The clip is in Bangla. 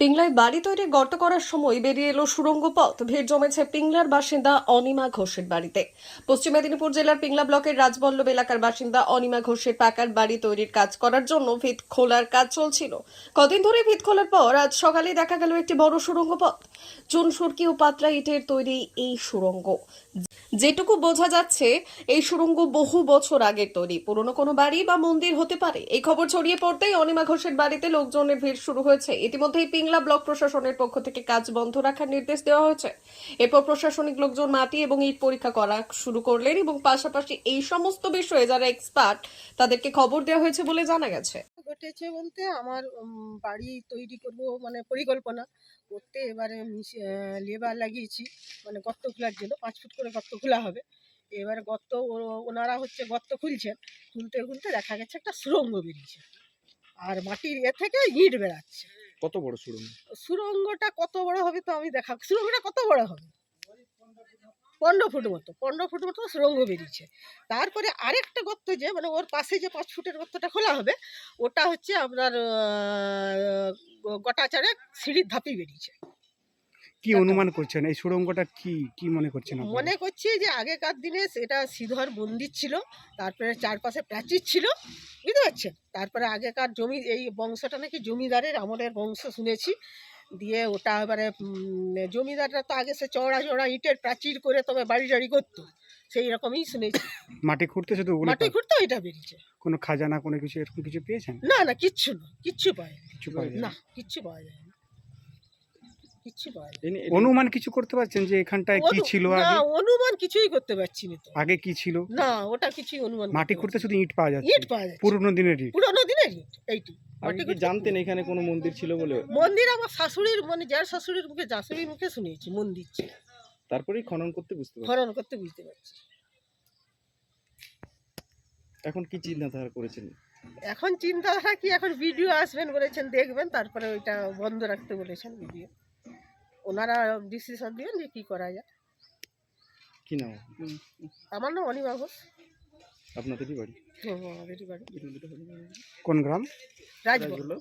পিংলায় বাড়ি তৈরি গর্ত করার সময় বেরিয়ে এলো সুড়ঙ্গ পথ। ভিড় জমেছে পিংলার বাসিন্দা অনিমা ঘোষের বাড়িতে। পশ্চিম মেদিনীপুর জেলার পিংলা ব্লকের রাজবল্লভ এলাকার বাসিন্দা অনিমা ঘোষের পাকার বাড়ি তৈরির কাজ করার জন্য ভিত খোলার কাজ চলছিল। কদিন ধরে ভিত খোলার পর আজ সকালে দেখা গেল একটি বড় সুড়ঙ্গ পথ। চুন, সুরকি ও পাতলা ইটের তৈরি এই সুড়ঙ্গ। যেটুকু বোঝা যাচ্ছে, এই সুড়ঙ্গ বহু বছর আগের তৈরি। পুরনো কোনো বাড়ি বা মন্দির হতে পারে। এই খবর ছড়িয়ে পড়তেই অনিমা ঘোষের বাড়িতে লোকজনের ভিড় শুরু হয়েছে। ইতিমধ্যেই পিংলা ব্লক প্রশাসনের পক্ষ থেকে কাজ বন্ধ রাখার নির্দেশ দেওয়া হয়েছে। এরপর প্রশাসনিক লোকজন মাটি এবং ইট পরীক্ষা করা শুরু করলেন এবং পাশাপাশি এই সমস্ত বিষয়ে যারা এক্সপার্ট তাদেরকে খবর দেওয়া হয়েছে বলে জানা গেছে। ঘটেছে বলতে আমার বাড়ি তৈরি করব মানে পরিকল্পনা করতে এবারে লেবার লাগিয়েছি। মানে গর্ত খোলার জন্য, পাঁচ ফুট করে গর্ত খোলা হবে। এবার গর্ত ওনারা হচ্ছে গর্ত খুলছেন। খুলতে খুলতে দেখা গেছে একটা সুরঙ্গ বেরিয়েছে। আর মাটির এ থেকে ইট বেরাচ্ছে। কত বড় সুড়ঙ্গ? সুরঙ্গটা কত বড় হবে তো আমি দেখা সুরঙ্গটা কত বড় হবে? পনেরো ফুট মতো পনেরো ফুট মতো সুরঙ্গ বেরিয়েছে। তারপরে আরেকটা গর্ত যে মানে ওর পাশে যে পাঁচ ফুটের গর্তটা খোলা হবে ওটা হচ্ছে আপনার আহ, গোটা চারে সিঁড়ির ধাপি বেরিয়েছে। কি অনুমান করছেন? এই সুড়ঙ্গটা কি কি মনে করছেন? মনে করছি যে আগেকার দিনে এটা সিধর মন্দির ছিল তারপরে চারপাশে প্রাচীর ছিল বুঝতে পারছেন তারপরে আগেকার জমি এই বংশটা নাকি জমিদারের আমলের বংশ শুনেছি। দিয়ে ওটা এবারে জমিদাররা তো আগে সে চওড়া চওড়া ইটের প্রাচীর করে তবে বাড়ি টাড়ি করতো। সেই রকমই শুনেছি। মাটি খুঁড়তে শুধু মাটি খুঁড়তে এটা বেরিয়েছে। কোনো খাজানা কোনো কিছু এরকম কিছু পেয়েছেন? না না কিচ্ছু না কিচ্ছু পায় কিছু পাওয়া যায় না কিচ্ছু পাওয়া যায় না। কিচ্ছু পাওয়া যায় না। এনে- এনে- অনুমান কিছু করতে পারছেন যে এখানটায় কি অনু- ছিল না আগে? অনুমান কিছুই করতে পারছি না তো। আগে কি ছিল? না ওটা কিছুই অনুমান মাটি করতে পারছি শুধু ইট পাওয়া না। যাচ্ছে। ইট পাওয়া যায় পুরনো দিনের ইট। পুরোনো দিনের ইট এইটি আপনি মাটি কি জানতেন এখানে কোনো মন্দির ছিল বলে? মন্দির আমার শাশুড়ির মানে যার শাশুড়ির মুখে শাশুড়ির মুখে শুনেছি মন্দির ছিল। তারপরেই খনন করতে বুঝতে পারছি। খনন করতে বুঝতে পারছি। এখন কি চিন্তাধারা করেছেন? এখন চিন্তাধারা কি? এখন ভিডিও আসবেন বলেছেন দেখবেন তারপরে ওইটা বন্ধ রাখতে বলেছেন ভিডিও। ওনারা ডিসিশন দিবেন যে কী করা যায়। কি নাম আমার নাম অনিমা ঘোষ। আপনাদেরই বাড়ি? হ্যাঁ আমাদেরই বাড়ি। কোন গ্রাম? রাজবল্লভ